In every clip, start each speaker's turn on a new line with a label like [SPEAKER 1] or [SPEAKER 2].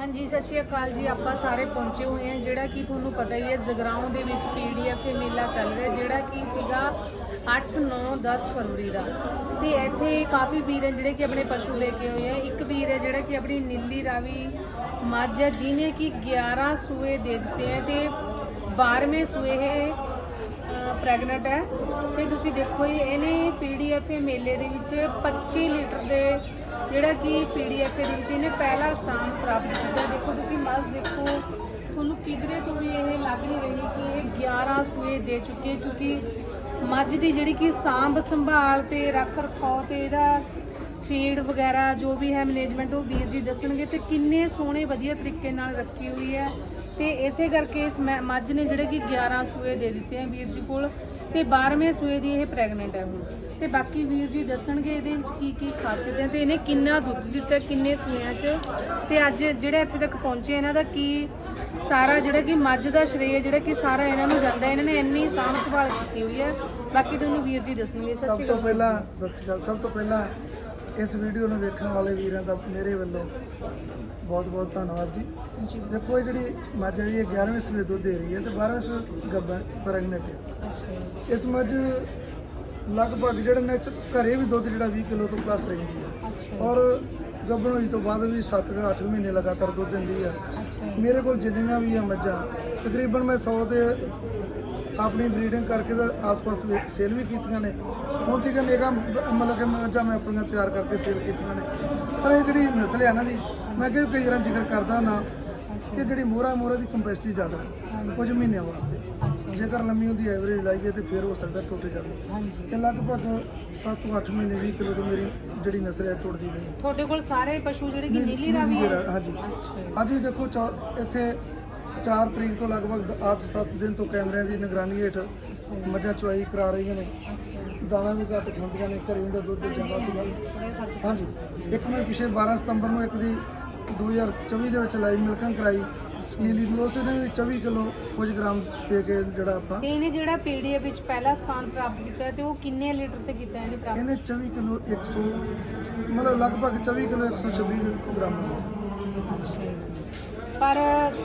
[SPEAKER 1] ਹਾਂਜੀ, ਸਤਿ ਸ਼੍ਰੀ ਅਕਾਲ ਜੀ। ਆਪਾਂ ਸਾਰੇ ਪਹੁੰਚੇ ਹੋਏ ਹਾਂ। ਜਿਹੜਾ ਕਿ ਤੁਹਾਨੂੰ ਪਤਾ ਹੀ ਹੈ, ਜਗਰਾਉਂ ਦੇ ਵਿੱਚ ਪੀਡੀਐਫ ਮੇਲਾ ਚੱਲ ਰਿਹਾ, ਜਿਹੜਾ ਕਿ ਸੀਗਾ 8 9 10 ਫਰਵਰੀ ਦਾ। ਤੇ ਇੱਥੇ ਕਾਫੀ ਵੀਰ ਹੈ ਜਿਹੜੇ ਕਿ ਆਪਣੇ ਪਸ਼ੂ ਲੈ ਕੇ ਹੋਏ ਆ। ਇੱਕ ਵੀਰ ਹੈ ਜਿਹੜਾ ਕਿ ਆਪਣੀ ਨੀਲੀ ਰਾਵੀ ਮੱਝ ਹੈ, ਜਿਹਨੇ ਕਿ 11 ਸੂਏ ਦੇ ਦਿੱਤੇ ਹੈ ਤੇ 12ਵੇਂ ਸੂਏ ਇਹ ਪ੍ਰੈਗਨੈਂਟ ਹੈ। ਤੇ ਤੁਸੀਂ ਦੇਖੋ ਜੀ, ਇਹਨੇ ਪੀਡੀਐਫ ਮੇਲੇ ਦੇ ਵਿੱਚ 25 ਲੀਟਰ ਦੇ ਜਿਹੜਾ ਕਿ ਪੀਡੀਐਫ ਦੇ ਵਿੱਚ ਇਹਨੇ ਪਹਿਲਾ ਸਥਾਨ ਪ੍ਰਾਪਤ ਕੀਤਾ। ਦੇਖੋ, ਤੁਸੀਂ ਮੱਝ ਦੇਖੋ, ਤੁਹਾਨੂੰ ਕਿਧਰੇ ਤੋਂ ਵੀ ਇਹ ਲੱਗ ਨਹੀਂ ਰਹੀ ਕਿ ਇਹ 11 ਸੂਏ ਦੇ ਚੁੱਕੇ ਕਿਉਂਕਿ ਮੱਝ ਦੀ ਜਿਹੜੀ ਕਿ ਸਾਂਭ ਸੰਭਾਲ ਤੇ ਰੱਖ ਰਖਾਓ ਤੇ ਇਹਦਾ ਫੀਡ ਵਗੈਰਾ ਜੋ ਵੀ ਹੈ ਮੈਨੇਜਮੈਂਟ ਉਹ ਵੀਰ ਜੀ ਦੱਸਣਗੇ ਤੇ ਕਿੰਨੇ ਸੋਹਣੇ ਵਧੀਆ ਤਰੀਕੇ ਨਾਲ ਰੱਖੀ ਹੋਈ ਹੈ। ਤੇ ਇਸੇ ਕਰਕੇ ਇਸ ਮੈਂ- ਮੱਝ ਨੇ ਜਿਹੜੇ ਕਿ 11 ਸੂਏ ਦੇ ਦਿੱਤੇ ਆ ਵੀਰ ਜੀ ਕੋਲ। ਤੇ 12ਵੇਂ ਸੂਏ ਦੀ ਇਹ ਪ੍ਰੈਗਨੈਂਟ ਹੈ ਹੁਣ। ਤੇ ਬਾਕੀ ਵੀਰ ਜੀ ਦੱਸਣਗੇ ਇਹਦੇ ਵਿੱਚ ਕੀ ਕੀ ਖਾਸੀਅਤ ਹੈ ਤੇ ਇਹਨੇ ਕਿੰਨਾ ਦੁੱਧ ਦਿੱਤਾ ਕਿੰਨੇ ਸੂਇਆਂ 'ਚ। ਤੇ ਅੱਜ ਜਿਹੜੇ ਇੱਥੇ ਤੱਕ ਪਹੁੰਚੇ ਇਹਨਾਂ ਦਾ ਕੀ ਸਾਰਾ ਜਿਹੜਾ ਕਿ ਮੱਝ ਦਾ ਸ਼੍ਰੇय ਜਿਹੜਾ ਕਿ ਸਾਰਾ ਇਹਨਾਂ ਨੂੰ ਜਾਂਦਾ ਇਹਨਾਂ ਨੇ ਇੰਨੀ ਸਾਂਭ ਸੰਭਾਲ ਕੀਤੀ ਹੋਈ ਹੈ। ਬਾਕੀ ਤੁਹਾਨੂੰ ਵੀਰ ਜੀ ਦੱਸਣਗੇ।
[SPEAKER 2] ਸਭ ਤੋਂ ਪਹਿਲਾਂ ਸਤਿ ਸ਼੍ਰੀ ਅਕਾਲ। ਸਭ ਤੋਂ ਪਹਿਲਾਂ ਇਸ ਵੀਡੀਓ ਨੂੰ ਵੇਖਣ ਵਾਲੇ ਵੀਰਾਂ ਦਾ ਮੇਰੇ ਵੱਲੋਂ ਬਹੁਤ ਬਹੁਤ ਧੰਨਵਾਦ ਜੀ। ਦੇਖੋ ਇਹ ਜਿਹੜੀ ਮੱਝ ਹੈ ਇਹ 11ਵੇਂ ਸੂਏ ਦੁੱਧ ਦੇ ਰਹੀ ਹੈ ਤੇ 12ਵੇਂ ਸੂਏ ਗੱਭਣ ਪ੍ਰੈਗਨੈਂਟ ਹੈ। ਇਸ ਮੱਝ ਲਗਭਗ ਜਿਹੜਾ ਨੈਚ ਘਰੇ ਵੀ ਦੁੱਧ ਜਿਹੜਾ 20 ਕਿਲੋ ਤੋਂ ਪਲੱਸ ਰਹਿੰਦੀ ਹੈ। ਔਰ ਗੱਭਣ ਹੋਈ ਤੋਂ ਬਾਅਦ ਵੀ 7-8 ਮਹੀਨੇ ਲਗਾਤਾਰ ਦੁੱਧ ਦਿੰਦੀ
[SPEAKER 1] ਜੀ,
[SPEAKER 2] ਮੇਰੇ ਕੋਲ ਜਿੰਨੀਆਂ ਵੀ ਆ ਮੱਝਾਂ ਤਕਰੀਬਨ ਮੈਂ 100 ਦੇ ਆਪਣੀ ਬਰੀਡਿੰਗ ਕਰਕੇ ਤਾਂ ਆਸ-ਪਾਸ ਸੇਲ ਵੀ ਕੀਤੀਆਂ ਨੇ। ਹੁਣ ਤੱਕ ਨੇਗਾ ਮਤਲਬ ਕਿ ਮੱਝਾਂ ਮੈਂ ਆਪਣੀਆਂ ਤਿਆਰ ਕਰਕੇ ਸੇਲ ਕੀਤੀਆਂ ਨੇ। ਪਰ ਇਹ ਜਿਹੜੀ ਨਸਲ ਹੈ ਨਾ ਜੀ ਮੈਂ ਵੀ ਕਈ ਵਾਰ ਜ਼ਿਕਰ ਕਰਦਾ ਨਾ ਕਿ ਜਿਹੜੀ ਮੋਹਰਾ ਮੋਹਰਾ ਦੀ ਕੰਪੈਸਿਟੀ ਜ਼ਿਆਦਾ ਹੈ ਕੁਝ ਮਹੀਨਿਆਂ ਵਾਸਤੇ। ਜੇਕਰ ਲੰਮੀ ਉਹਦੀ ਐਵਰੇਜ ਲਾਈਏ ਤੇ ਫਿਰ ਹੋ ਸਕਦਾ ਟੁੱਟ ਜਾਵੇ। ਇਹ ਲਗਭਗ 7 ਤੋਂ 8 ਮਹੀਨੇ 20 ਕਿਲੋ ਤੋਂ ਮੇਰੀ ਜਿਹੜੀ ਨਸਲ ਹੈ ਟੁੱਟਦੀ ਨਹੀਂ
[SPEAKER 1] ਤੁਹਾਡੇ ਕੋਲ ਸਾਰੇ ਪਸ਼ੂ ਜਿਹੜੇ ਕਿ ਨੀਲੀ ਰਾਵੀ ਹੈ?
[SPEAKER 2] ਹਾਂਜੀ। ਅੱਜ ਵੀ ਦੇਖੋ ਇੱਥੇ 4 ਤਰੀਕ ਤੋਂ ਲਗਭਗ 8-7 ਦਿਨ ਤੋਂ ਕੈਮਰਿਆਂ ਦੀ ਨਿਗਰਾਨੀ ਹੇਠ ਮੱਝਾਂ ਚੁਆਈ ਕਰਾ ਰਹੀਆਂ ਨੇ।
[SPEAKER 1] ਅੱਛਾ
[SPEAKER 2] ਦਾਣਾ ਵੀ ਘੱਟ ਖਾਂਦੀਆਂ ਨੇ, ਘਰੇ ਦਾ ਦੁੱਧ ਜ਼ਿਆਦਾ ਸੀਗਾ। ਹਾਂਜੀ। ਇੱਕ ਮੈਂ ਪਿਛੇ 12 ਸਤੰਬਰ ਨੂੰ ਇੱਕ ਦੀ 2024 ਦੇ ਵਿੱਚ ਲਾਈਵ ਮਿਲਕਿੰਗ ਕਰਾਈ। ਨੀਲੀ ਦੀ ਉਸ ਨੇ ਵੀ 24 ਕਿਲੋ ਕੁਝ ਗ੍ਰਾਮ ਦੇ ਕੇ ਜਿਹੜਾ ਆਪਾਂ
[SPEAKER 1] ਤੇ ਇਹਨੇ ਜਿਹੜਾ ਪੀਡੀਐਫ ਵਿੱਚ ਪਹਿਲਾ ਸਥਾਨ ਪ੍ਰਾਪਤ ਕੀਤਾ ਹੈ ਤੇ ਉਹ ਕਿੰਨੇ ਲੀਟਰ ਤੇ ਕੀਤਾ ਇਹਨੇ ਪ੍ਰਾਪਤ
[SPEAKER 2] ਇਹਨੇ 24 ਕਿਲੋ 100 ਮਤਲਬ ਲਗਭਗ 24 ਕਿਲੋ 126 ਗ੍ਰਾਮ।
[SPEAKER 1] ਪਰ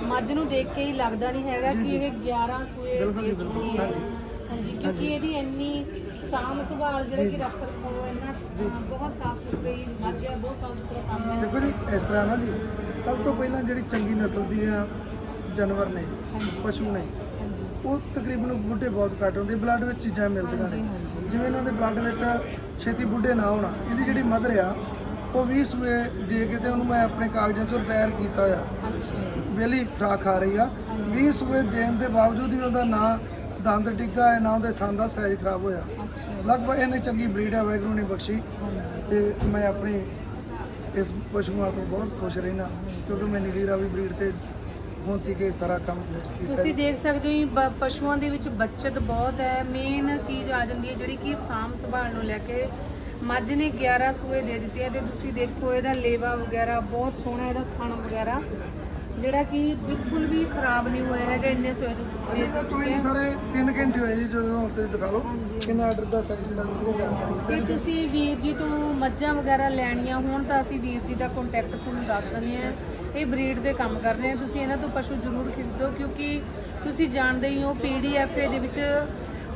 [SPEAKER 1] ਮੱਝ ਨੂੰ ਦੇਖ ਕੇ ਹੀ ਲੱਗਦਾ ਨਹੀਂ ਹੈਗਾ ਕਿ। ਇਹ 11 ਸੂਏ ਦੇ ਚੁੱਕੀ। ਹੈ।
[SPEAKER 2] ਹਾਂਜੀ
[SPEAKER 1] ਕਿਉਂਕਿ ਇਹਦੀ ਇੰਨੀ ਸਾਂਭ ਸੰਭਾਲ ਜਿਹੜਾ ਕਿ। ਰੱਖ ਰਖਾਓ ਇੰਨਾ ਅ, ਬਹੁਤ ਸਾਫ਼ ਸੁਥਰੀ ਮੱਝ ਹੈ ਬਹੁਤ ਸਾਫ਼ ਸੁਥਰਾ ਕੰਮ ਹੈ।
[SPEAKER 2] ਦੇਖੋ ਜੀ ਇਸ ਤਰ੍ਹਾਂ ਨਾ ਜੀ ਸਭ ਤੋਂ ਪਹਿਲਾਂ ਜਿਹੜੀ ਚੰਗੀ ਨਸਲ ਦੀਆਂ ਜਾਨਵਰ ਨੇ। ਪਸ਼ੂ ਨੇ ਉਹ ਤਕਰੀਬਨ ਬੁੱਢੇ ਬਹੁਤ ਘੱਟ ਹੁੰਦੇ ਬਲੱਡ ਵਿੱਚ ਚੀਜ਼ਾਂ ਮਿਲਦੀਆਂ ਨੇ। ਜਿਵੇਂ ਇਹਨਾਂ ਦੇ ਬਲੱਡ ਵਿੱਚ ਛੇਤੀ ਬੁੱਢੇ ਨਾ ਹੋਣਾ ਇਹਦੀ ਜਿਹੜੀ ਮਦਰ ਆ ਉਹ 20 ਸੂਏ ਦੇ ਕੇ ਤੇ ਉਹਨੂੰ ਮੈਂ ਆਪਣੇ ਕਾਗਜ਼ਾਂ ਚੋਂ ਰਿਟਾਇਰ ਕੀਤਾ ਆ।
[SPEAKER 1] ਜੀ,
[SPEAKER 2] ਵੇਲੀ ਖਰਾਕ ਖਾ ਰਹੀ ਆ। 20 ਸੂਏ ਦੇਣ ਦੇ ਬਾਵਜੂਦ ਵੀ ਉਹਦਾ ਨਾਂ ਦੰਦ ਡਿੱਗਾ ਹੈ ਨਾ ਉਹਦੇ ਥਣ ਦਾ ਸਾਈਜ਼ ਖਰਾਬ ਹੋਇਆ ਲਗਭਗ ਇਹਨੇ ਚੰਗੀ ਬਰੀਡ ਹੈ ਵੈਗਰੂ ਨੇ ਬਖਸ਼ੀ। ਤੇ ਮੈਂ ਆਪਣੀ ਇਸ ਪਸ਼ੂਆਂ ਤੋਂ ਬਹੁਤ ਖੁਸ਼ ਰਹਿਣਾ ਕਿਉਂਕਿ ਮੈਂ ਨੀਲੀ ਰਾਵੀ ਬਰੀਡ ਤੇ ਹੁਣ ਤੱਕ ਇਹ ਸਾਰਾ ਕੰਮ ਮਿਕਸ ਕੀਤਾ
[SPEAKER 1] ਤੁਸੀਂ। ਦੇਖ ਸਕਦੇ ਹੋ ਬ- ਪਸ਼ੂਆਂ ਦੇ ਵਿੱਚ ਬੱਚਤ ਬਹੁਤ ਹੈ ਮੇਨ ਚੀਜ਼ ਆ ਜਾਂਦੀ ਹੈ ਜਿਹੜੀ ਕਿ ਸਾਂਭ ਸੰਭਾਲ ਨੂੰ ਲੈ ਕੇ ਮੱਝ ਨੇ 11 ਸੂਏ ਦੇ ਦਿੱਤੇ ਆ ਤੇ ਤੁਸੀਂ ਦੇਖੋ ਇਹਦਾ ਲੇਵਾ ਵਗੈਰਾ ਬਹੁਤ ਸੋਹਣਾ ਇਹਦਾ ਥਣ ਵਗੈਰਾ ਜਿਹੜਾ ਕਿ ਬਿਲਕੁਲ ਵੀ ਖਰਾਬ ਨਹੀਂ ਹੋਇਆ ਹੈਗਾ ਇੰਨੇ ਸੂਏ ਦੇ
[SPEAKER 2] ਅਜੇ
[SPEAKER 1] ਦੇ
[SPEAKER 2] ਤੱਕ ਕੋਈ
[SPEAKER 1] ਆ।
[SPEAKER 2] ਸਾਰੇ 3 ਘੰਟੇ ਹੋਏ ਜੀ ਜਦੋਂ ਹੁਣ ਤੁਸੀਂ ਦਿਖਾ ਲਓ। ਕਿੰਨਾ ਆਰਡਰ ਦਾ ਸਾਈਜ਼ ਜਿਹੜਾ ਵਧੀਆ ਜਾਣਕਾਰੀ ਘੰਟੇ।
[SPEAKER 1] ਤੁਸੀਂ ਵੀਰ ਜੀ ਤੋਂ ਮੱਝਾਂ ਵਗੈਰਾ ਲੈਣੀਆਂ ਹੋਣ ਤਾਂ ਅਸੀਂ ਵੀਰ ਜੀ ਦਾ ਕੰਟੈਕਟ ਤੁਹਾਨੂੰ ਦੱਸ ਦਿੰਦੇ ਹਾਂ ਇਹ ਬਰੀਡ ਦੇ ਕੰਮ ਕਰ ਰਹੇ ਆ ਤੁਸੀਂ ਇਹਨਾਂ ਤੋਂ ਪਸ਼ੂ ਜ਼ਰੂਰ ਖਰੀਦੋ ਕਿਉਂਕਿ ਤੁਸੀਂ ਜਾਣਦੇ ਹੀ ਹੋ ਪੀਡੀਐਫਏ ਦੇ ਵਿੱਚ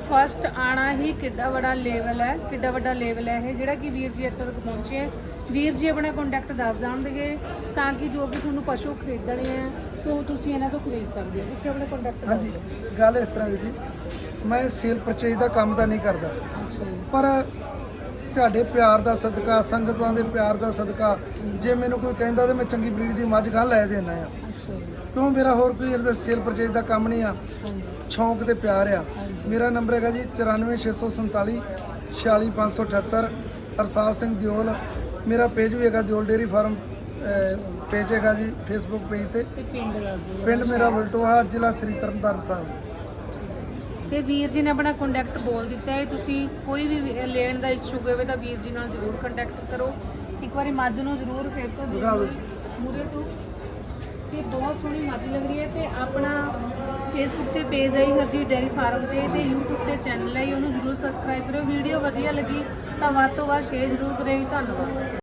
[SPEAKER 1] ਫਸਟ ਆਣਾ ਹੀ ਕਿੱਡਾ ਵੱਡਾ ਲੈਵਲ ਹੈ ਕਿੱਡਾ ਵੱਡਾ ਲੈਵਲ ਹੈ ਇਹ ਜਿਹੜਾ ਕਿ ਵੀਰ ਜੀ ਇੱਥੇ ਤੱਕ ਪਹੁੰਚੇ ਹੈ। ਵੀਰ ਜੀ ਆਪਣਾ ਕੰਟੈਕਟ ਦੱਸ ਦੇਣਗੇ ਤਾਂ ਕਿ ਜੋ ਵੀ ਤੁਹਾਨੂੰ ਪਸ਼ੂ ਖਰੀਦਣੇ ਆ ਤਾਂ ਤੁਸੀਂ ਇਹਨਾਂ ਤੋਂ ਖਰੀਦ ਸਕਦੇ ਹੋ। ਤੁਸੀਂ ਆਪਣਾ ਕੰਟੈਕਟ
[SPEAKER 2] ਹਾਂਜੀ ਗੱਲ ਇਸ ਤਰ੍ਹਾਂ ਦੀ ਜੀ ਮੈਂ ਸੇਲ ਪਰਚੇਜ ਦਾ ਕੰਮ ਤਾਂ ਨਹੀਂ ਕਰਦਾ। ਪਰ ਤੁਹਾਡੇ ਪਿਆਰ ਦਾ ਸਦਕਾ ਸੰਗਤਾਂ ਦੇ ਪਿਆਰ ਦਾ ਸਦਕਾ ਜੇ ਮੈਨੂੰ ਕੋਈ ਕਹਿੰਦਾ ਤੇ ਮੈਂ ਚੰਗੀ ਬਰੀਡ ਦੀ ਮੱਝ ਗਾਂ ਲੈ ਦੇਣਾ ਆ ਕਿਉਂ ਮੇਰਾ ਹੋਰ ਕੋਈ ਸੇਲ ਪਰਚੇਜ ਦਾ ਕੰਮ ਨਹੀਂ ਆ? ਸ਼ੌਂਕ ਤੇ ਪਿਆਰ ਆ। ਮੇਰਾ ਨੰਬਰ ਹੈਗਾ ਜੀ 94647 46578 ਅਰਸਾਦ ਸਿੰਘ ਦਿਓਲ। ਮੇਰਾ ਪੇਜ ਵੀ ਹੈਗਾ ਦਿਓਲ ਡੇਰੀ ਫਾਰਮ ਪੇਜ ਹੈਗਾ ਜੀ ਫੇਸਬੁੱਕ ਪੇਜ ਤੇ।
[SPEAKER 1] ਪਿੰਡ ਦੱਸ ਦਿਓ
[SPEAKER 2] ਪਿੰਡ ਮੇਰਾ ਵਲਟੋਹਾ ਜ਼ਿਲ੍ਹਾ ਸ੍ਰੀ ਤਰਨਤਾਰਨ ਸਾਹਿਬ।
[SPEAKER 1] ਤੇ ਵੀਰ ਜੀ ਨੇ ਆਪਣਾ ਕੰਟੈਕਟ ਬੋਲ ਦਿੱਤਾ ਹੈ। ਤੁਸੀਂ ਕੋਈ ਵੀ ਲੈਣ ਦਾ ਇਸ਼ੂਕ ਹੋਵੇ ਤਾਂ ਵੀਰ ਜੀ ਨਾਲ ਜ਼ਰੂਰ ਕੰਟੈਕਟ ਕਰੋ। ਇੱਕ ਵਾਰੀ ਮੱਝ ਨੂੰ ਜ਼ਰੂਰ ਫਿਰ ਤੋਂ ਦੇਖ ਮੂਰੇ ਤੋਂ। ਤੇ ਬਹੁਤ ਸੋਹਣੀ ਮੱਝ ਲੱਗ ਰਹੀ ਹੈ ਤੇ ਆਪਣਾ ਫੇਸਬੁੱਕ ਤੇ ਪੇਜ ਹੈ ਹਰਜੀਤ ਡੈਰੀ ਫਾਰਮ ਤੇ ਤੇ YouTube ਤੇ ਚੈਨਲ ਹੈ ਜੀ, ਉਹਨੂੰ ਜ਼ਰੂਰ ਸਬਸਕ੍ਰਾਈਬ ਕਰੋ ਵੀਡੀਓ ਵਧੀਆ ਲੱਗੀ ਤਾਂ ਵੱਧ ਤੋਂ ਵੱਧ ਸ਼ੇਅਰ ਜ਼ਰੂਰ ਕਰਿਓ ਜੀ। ਧੰਨਵਾਦ।